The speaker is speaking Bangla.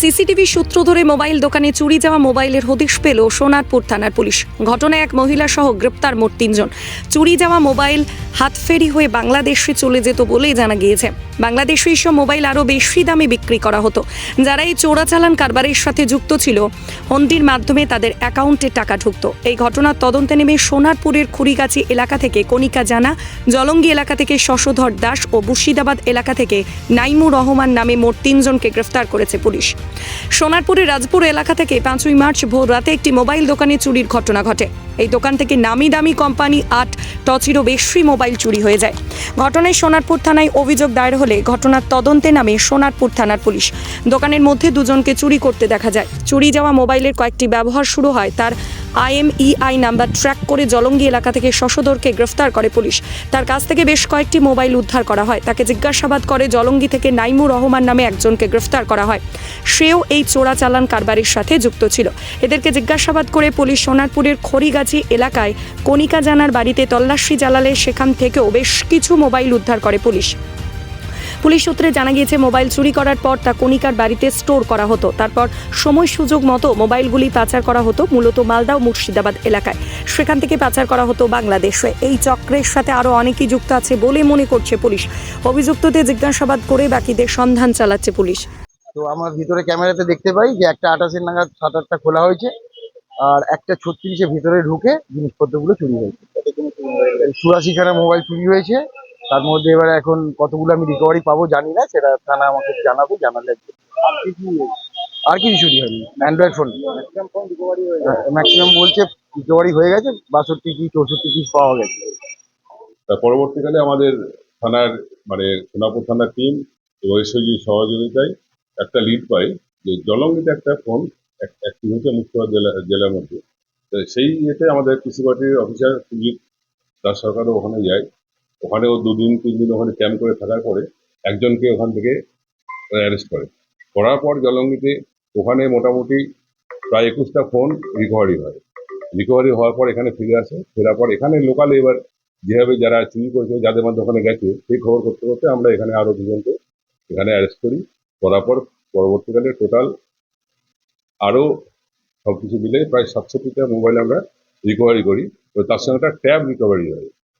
সিসিটিভি সূত্র ধরে মোবাইল দোকানে চুরি যাওয়া মোবাইলের হদিশ পেল সোনারপুর থানার পুলিশ। ঘটনায় এক মহিলা সহ গ্রেপ্তার মোট তিনজন। চুরি যাওয়া মোবাইল হাতফেরি হয়ে বাংলাদেশে চলে যেত বলেই জানা গিয়েছে। বাংলাদেশে এইসব মোবাইল আরও বেশি দামে বিক্রি করা হতো। যারা এই চোরাচালান কারবারের সাথে যুক্ত ছিল হন্দির মাধ্যমে তাদের অ্যাকাউন্টে টাকা ঢুকতো। এই ঘটনার তদন্তে নেমে সোনারপুরের খুড়িগাছি এলাকা থেকে কণিকা জানা, জলঙ্গি এলাকা থেকে শশধর দাস ও মুর্শিদাবাদ এলাকা থেকে নাইমুর রহমান নামে মোট তিনজনকে গ্রেফতার করেছে পুলিশ। সোনারপুরের রাজপুর এলাকা থেকে পাঁচই মার্চ ভোর রাতে একটি মোবাইল দোকানে চুরির ঘটনা ঘটে। এই দোকান থেকে নামি দামি কোম্পানি আট, টচিরও বেশি মোবাইল চুরি হয়ে যায়। ঘটনায় সোনারপুর থানায় অভিযোগ দায়ের হলে ঘটনার তদন্তে নামে সোনারপুর থানার পুলিশ। দোকানের মধ্যে দুজনকে চুরি করতে দেখা যায়। চুরি যাওয়া মোবাইলের কয়েকটি ব্যবহার শুরু হয় তার আইএমইআই নাম্বার ট্র্যাক করে জলঙ্গি এলাকা থেকে শশধরকে গ্রেফতার করে পুলিশ। তার কাছ থেকে বেশ কয়েকটি মোবাইল উদ্ধার করা হয়। তাকে জিজ্ঞাসাবাদ করে জলঙ্গি থেকে নাইমুর রহমান নামে একজনকে গ্রেফতার করা হয়। সেও এই চোরাচালান কারবারির সাথে যুক্ত ছিল। এদেরকে জিজ্ঞাসাবাদ করে পুলিশ সোনারপুরের খড়িগাছি এলাকায় কণিকা জানার বাড়িতে তল্লাশি চালালে সেখান থেকেও বেশ কিছু মোবাইল উদ্ধার করে পুলিশ। পুলিশ সূত্রে জানা গিয়েছে মোবাইল চুরি করার পর তা কণিকার বাড়িতে স্টোর করা হতো। তারপর সময় সুযোগ মতো মোবাইলগুলি পাচার করা হতো মূলত মালদা ও মুর্শিদাবাদ এলাকায়। সেখান থেকে পাচার করা হতো বাংলাদেশে। এই চক্রের সাথে আরও অনেকেই যুক্ত আছে বলে মনে করছে পুলিশ। অভিযুক্তদের জিজ্ঞাসাবাদ করে বাকিদের সন্ধান চালাচ্ছে পুলিশ। তো আমার ভিতরে ক্যামেরাতে দেখতে পাই যে একটা আঠাশের নাগাদ শাটারটা খোলা হয়েছে আর একটা ছত্রিশে ভিতরে ঢুকে জিনিসপত্রগুলো চুরি হয়েছে। চুরাশি খানা মোবাইল চুরি হয়েছে। তার মধ্যে এবার এখন কতগুলো আমি রিকভারি পাবো জানি না, সেটা থানা আমাকে জানাবে, জানালে আর কিছু চুরি হয়নি অ্যান্ড্রয়েড ফোন ম্যাক্সিমাম বলছে রিকভারি হয়ে গেছে, বাষট্টি কি চৌষট্টি পিস পাওয়া গেছে। পরবর্তীকালে আমাদের থানার মানে সোনাপুর থানার টিম এসওজি সহযোগিতায় একটা লিড পাই যে জলঙ্গিতে একটা ফোন অ্যাক্টিভ হয়েছে মুর্শিদাবাদ জেলা, জেলার মধ্যে। সেই ইয়েতে আমাদের কৃষি পার্টির অফিসার সুজিত দাস সরকারও ওখানে যায়। ওখানেও দুদিন তিন দিন ওখানে ক্যাম্প করে থাকার পরে একজনকে ওখান থেকে অ্যারেস্ট করে। করার পর জলঙ্গিতে ওখানে মোটামুটি প্রায় একুশটা ফোন রিকভারি হয়। রিকভারি হওয়ার পর এখানে ফিরে আসে। ফেরার পর এখানে লোকালে এবার যেভাবে যারা চুরি করেছে, যাদের মধ্যে ওখানে গেছে, সেই খবর করতে করতে আমরা এখানে আরও দুজনকে এখানে অ্যারেস্ট করি। করার পর পরবর্তীকালে টোটাল আরও সব কিছু মিলে প্রায় সাতষট্টিটা মোবাইল আমরা রিকভারি করি। তো তার সঙ্গে একটা ট্যাব রিকভারি হয়।